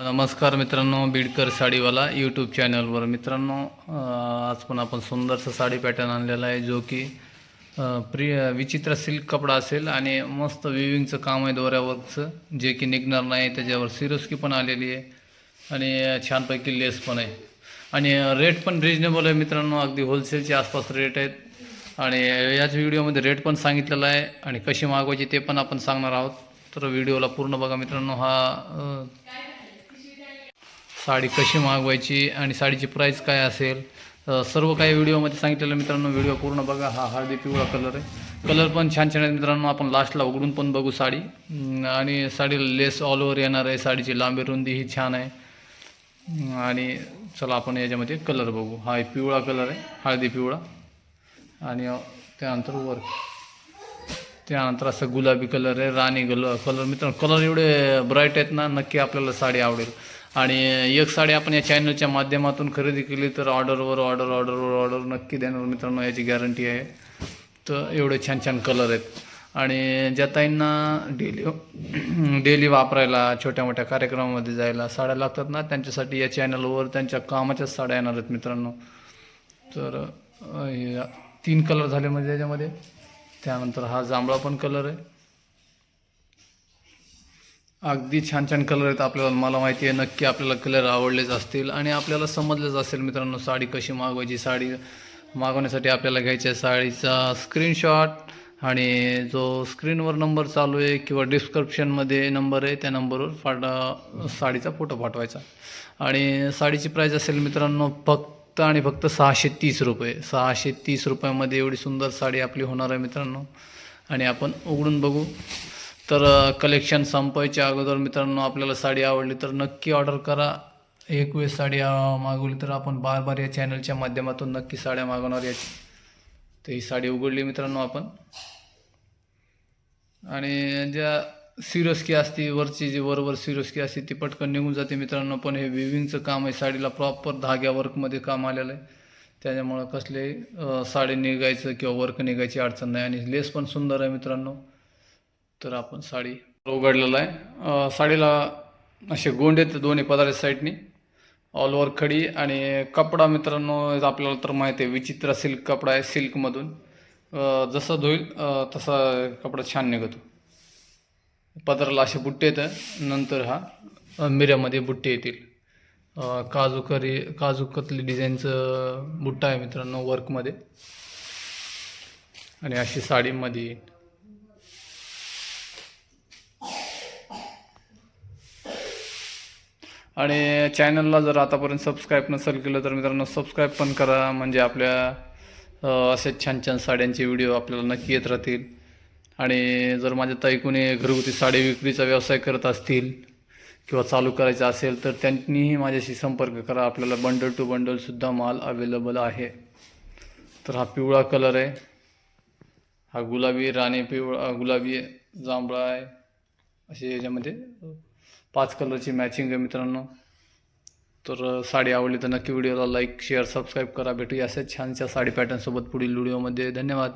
नमस्कार मित्रांनो बीडकर साडीवाला यूट्यूब चॅनलवर मित्रांनो आज पण आपण सुंदरसा साडी पॅटर्न आणलेला आहे जो की प्रिय विचित्र सिल्क कपडा असेल आणि मस्त विविंगचं काम आहे दोऱ्यावरचं जे की निघणार नाही त्याच्यावर सिरोस्की पण आलेली आहे आणि छानपैकी लेस पण आहे. आणि रेट पण रिजनेबल आहे मित्रांनो अगदी होलसेलच्या आसपास रेट आहेत. आणि याच व्हिडिओमध्ये रेट पण सांगितलेला आहे आणि कशी मागवायची ते पण आपण सांगणार आहोत. तर व्हिडिओला पूर्ण बघा मित्रांनो हा साडी कशी मागवायची आणि साडीची प्राईस काय असेल? सर्व काही व्हिडिओमध्ये सांगितलेलं मित्रांनो व्हिडिओ पूर्ण बघा. हा हळदी पिवळा कलर आहे. कलर पण छान छान आहे मित्रांनो. आपण लास्टला उघडून पण बघू साडी. आणि साडीला लेस ऑल ओव्हर येणार आहे. साडीची लांबी रुंदी ही छान आहे. आणि चला आपण याच्यामध्ये कलर बघू. हा एक पिवळा कलर आहे. हळदी पिवळा. आणि त्यानंतर वर. त्यानंतर असं गुलाबी कलर आहे. राणी गल कलर मित्रांनो कलर एवढे ब्राईट आहेत ना नक्की आपल्याला साडी आवडेल. आणि एक साडी आपण या चॅनलच्या माध्यमातून खरेदी केली तर ऑर्डरवर ऑर्डर ऑर्डरवर ऑर्डर नक्की देणार मित्रांनो याची गॅरंटी आहे. तर एवढे छान छान कलर आहेत. आणि ज्या ताईंना डेली डेली वापरायला छोट्या मोठ्या कार्यक्रमामध्ये जायला साड्या लागतात ना त्यांच्यासाठी या चॅनलवर त्यांच्या कामाच्याच साड्या येणार आहेत मित्रांनो. तर हे तीन कलर झाले म्हणजे याच्यामध्ये. त्यानंतर हा जांभळा पण कलर आहे. अगदी छान छान कलर आहेत आपल्याला. मला माहिती आहे नक्की आपल्याला कलर आवडलेच असतील आणि आपल्याला समजलेच असेल मित्रांनो साडी कशी मागवायची. साडी मागवण्यासाठी आपल्याला घ्यायची आहे साडीचा स्क्रीनशॉट आणि जो स्क्रीनवर नंबर चालू आहे किंवा डिस्क्रिप्शनमध्ये नंबर आहे त्या नंबरवर फाटा साडीचा फोटो पाठवायचा. आणि साडीची प्राईस असेल मित्रांनो फक्त आणि फक्त सहाशे तीस रुपये. सहाशे तीस रुपयामध्ये एवढी सुंदर साडी आपली होणार आहे मित्रांनो. आणि आपण उघडून बघू. तर कलेक्शन संपायच्या अगोदर मित्रांनो आपल्याला साडी आवडली तर नक्की ऑर्डर करा. एक वेळेस साडी मागवली तर आपण बार बार या चॅनलच्या माध्यमातून नक्की साड्या मागवणार याची. तर ही साडी उघडली मित्रांनो आपण. आणि ज्या सिरोस्की असते वरची जी वरवर सिरोस्की असते ती पटकन निघून जाते मित्रांनो. पण हे विविंगचं काम आहे साडीला प्रॉपर धाग्या वर्कमध्ये काम आलेलं आहे. त्याच्यामुळं कसले साडी निघायचं किंवा वर्क निघायची अडचण नाही. आणि लेस पण सुंदर आहे मित्रांनो. तर आपण साडी उघडलेला आहे. साडीला असे गोंड आहेत दोन्ही पदार्थ साईडनी. ऑल ओव्हर खडी आणि कपडा मित्रांनो आपल्याला तर माहिती आहे विचित्र सिल्क कपडा आहे सिल्कमधून. जसा जसं धुईल तसा कपडा छान निघतो. पदराला असे बुट्टे येतात नंतर हा मिऱ्यामध्ये बुट्टे येतील. काजू करी काजू कतली डिझाईनचं बुट्टा आहे मित्रांनो वर्कमध्ये आणि अशी साडीमध्ये आणि चॅनलला जर आतापर्यंत सबस्क्राईब नसेल केलं तर मित्रांनो सबस्क्राईब पण करा. म्हणजे आपल्या असे छान छान साड्यांचे व्हिडिओ आपल्याला नक्की येत राहतील. आणि जर माझ्या ताई कोणी घरगुती साडी विक्रीचा व्यवसाय करत असतील किंवा चालू करायचा असेल तर त्यांनीही माझ्याशी संपर्क करा. आपल्याला बंडल टू बंडलसुद्धा माल अवेलेबल आहे. तर हा पिवळा कलर आहे. हा गुलाबी राणी पिवळा गुलाबी जांभळा आहे. असे याच्यामध्ये पाच कलरची मॅचिंग आहे मित्रांनो. तर साडी आवडली तर नक्की व्हिडिओला लाईक शेअर सबस्क्राईब करा. भेटू अशा छानशा साडी पॅटर्नसोबत पुढील व्हिडिओमध्ये धन्यवाद.